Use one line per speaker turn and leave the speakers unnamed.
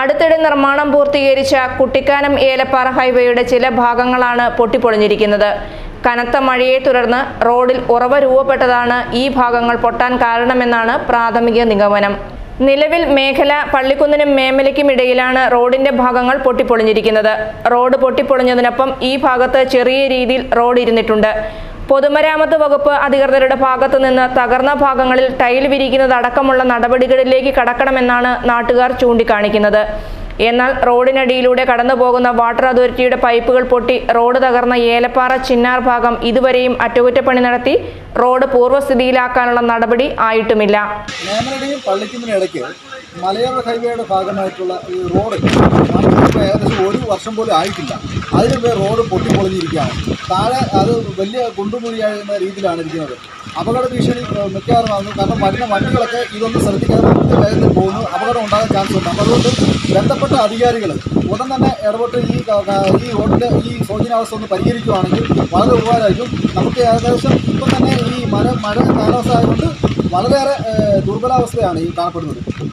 അടുത്തിടെ നിർമ്മാണം പൂർത്തീകരിച്ച കുട്ടിക്കാനം ഏലപ്പാറ ഹൈവേയുടെ ചില ഭാഗങ്ങളാണ് പൊട്ടിപ്പൊളിഞ്ഞിരിക്കുന്നത്. കനത്ത മഴയെ തുടർന്ന് റോഡിൽ ഉറവ രൂപപ്പെട്ടതാണ് ഈ ഭാഗങ്ങൾ പൊട്ടാൻ കാരണമെന്നാണ് പ്രാഥമിക നിഗമനം. നിലവിൽ മേഖല പള്ളിക്കുന്നിനും മേമലയ്ക്കും ഇടയിലാണ് റോഡിന്റെ ഭാഗങ്ങൾ പൊട്ടിപ്പൊളിഞ്ഞിരിക്കുന്നത്. റോഡ് പൊട്ടിപ്പൊളിഞ്ഞതിനൊപ്പം ഈ ഭാഗത്ത് ചെറിയ രീതിയിൽ റോഡ് ഇരുന്നിട്ടുണ്ട്. പൊതുമരാമത്ത് വകുപ്പ് അധികൃതരുടെ ഭാഗത്തു നിന്ന് തകർന്ന ഭാഗങ്ങളിൽ ടൈൽ വിരിക്കുന്നതടക്കമുള്ള നടപടികളിലേക്ക് കടക്കണമെന്നാണ് നാട്ടുകാർ ചൂണ്ടിക്കാണിക്കുന്നത്. എന്നാൽ റോഡിനടിയിലൂടെ കടന്നുപോകുന്ന വാട്ടർ അതോറിറ്റിയുടെ പൈപ്പുകൾ പൊട്ടി റോഡ് തകർന്ന ഏലപ്പാറ ചിന്നാർ ഭാഗം ഇതുവരെയും അറ്റകുറ്റപ്പണി നടത്തി റോഡ് പൂർവസ്ഥിതിയിലാക്കാനുള്ള നടപടി ആയിട്ടുമില്ല.
മലയോര ഹൈവേയുടെ ഭാഗമായിട്ടുള്ള ഈ റോഡ് വർഷം പോലും ആയിട്ടില്ല. അതിന് റോഡ് പൊട്ടിപ്പൊളിഞ്ഞിരിക്കുകയാണ്. താഴെ അത് വലിയ കുണ്ടുമുറിയാകുന്ന രീതിയിലാണ് ഇരിക്കുന്നത്. അപകട ഭീഷണി മിക്കവാറും ആകുന്നു കാരണം വരുന്ന വണ്ടികളൊക്കെ ഇതൊന്നും ശ്രദ്ധിക്കാതെ വേഗത്തിൽ പോകുന്നു. അപകടം ഉണ്ടാകാൻ ചാൻസ് ഉണ്ട്. അപ്പോൾ അതുകൊണ്ട് ബന്ധപ്പെട്ട അധികാരികൾ ഉടൻ തന്നെ ഇടപെട്ട് ഈ ഈ റോഡിന്റെ ഈ ശോചനാവസ്ഥ ഒന്ന് പരിഹരിക്കുകയാണെങ്കിൽ വളരെ ഉപകാരമായിരിക്കും. നമുക്ക് ഏകദേശം ഇപ്പം തന്നെ ഈ മഴ മഴ കാലാവസ്ഥ ആയതുകൊണ്ട് വളരെയേറെ ദുർബലാവസ്ഥയാണ് ഈ കാണപ്പെടുന്നത്.